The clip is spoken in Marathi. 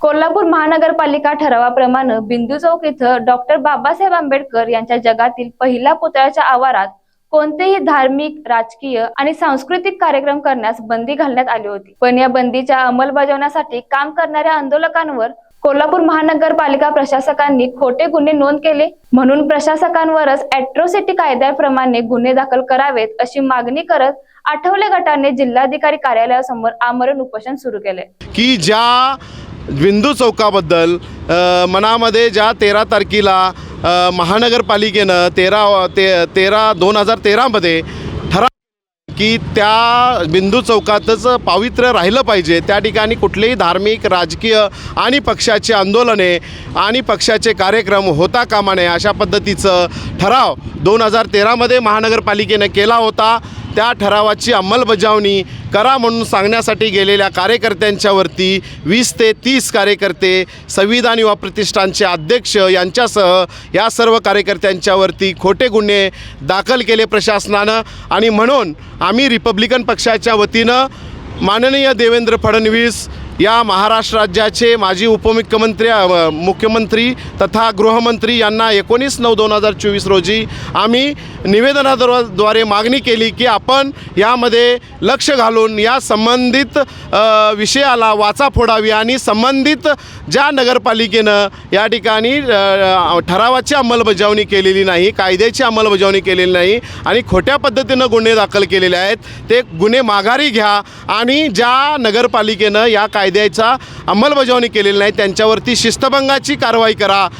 कोल्हापूर महानगरपालिका ठरावाप्रमाणे बिंदू चौक इथं डॉक्टर बाबासाहेब आंबेडकर यांच्या जगातील पहिल्या पुतळ्याच्या आवारात कोणतेही धार्मिक राजकीय आणि सांस्कृतिक कार्यक्रम करण्यास बंदी घालण्यात आली होती. पण या बंदीच्या अंमलबजावण्यासाठी काम करणाऱ्या आंदोलकांवर कोल्हापूर महानगरपालिका प्रशासकांनी खोटे गुन्हे नोंद केले म्हणून प्रशासकांवरच अॅट्रोसिटी कायद्याप्रमाणे गुन्हे दाखल करावेत अशी मागणी करत आठवले गटाने जिल्हाधिकारी कार्यालयासमोर आमरण उपोषण सुरू केले. की ज्या बिंदू चौकाबद्दल मनामध्ये ज्या तेरा तारखेला महानगरपालिकेनं तेरा ते तेरा दोन हजार तेरामध्ये ठराव की त्या बिंदू चौकातच पावित्र्य राहिलं पाहिजे. त्या ठिकाणी कुठलेही धार्मिक राजकीय आणि पक्षाचे आंदोलने आणि पक्षाचे कार्यक्रम होता कामा नये अशा पद्धतीचं ठराव दोन हजार तेरामध्ये महानगरपालिकेनं केला होता. त्या ठरावाची अंमलबजावणी करा म्हणून सांगण्यासाठी गेलेल्या कार्यकर्त्यांच्यावरती वीस ते तीस कार्यकर्ते संविधान युवा प्रतिष्ठानचे अध्यक्ष यांच्यासह या सर्व कार्यकर्त्यांच्यावरती खोटे गुन्हे दाखल केले प्रशासनानं आणि म्हणून आम्ही रिपब्लिकन पक्षाच्या वतीनं माननीय देवेंद्र फडणवीस या महाराष्ट्र राज्याचे माजी उपमुख्यमंत्री मुख्यमंत्री तथा गृहमंत्री यांना एकोणीस नऊ दोन हजार चोवीस रोजी आम्ही निवेदनाद्वारे मागणी केली की आपण यामध्ये लक्ष घालून या संबंधित विषयाला वाचा फोडावी आणि संबंधित ज्या नगरपालिकेनं या ठिकाणी ठरावाची अंमलबजावणी केलेली नाही कायद्याची अंमलबजावणी केलेली नाही आणि खोट्या पद्धतीनं गुन्हे दाखल केलेले आहेत ते गुन्हे माघारी घ्या आणि ज्या नगरपालिकेनं या कायद्याचा अंमलबजावणी केलेली नाही त्यांच्यावरती शिस्तभंगाची कारवाई करा.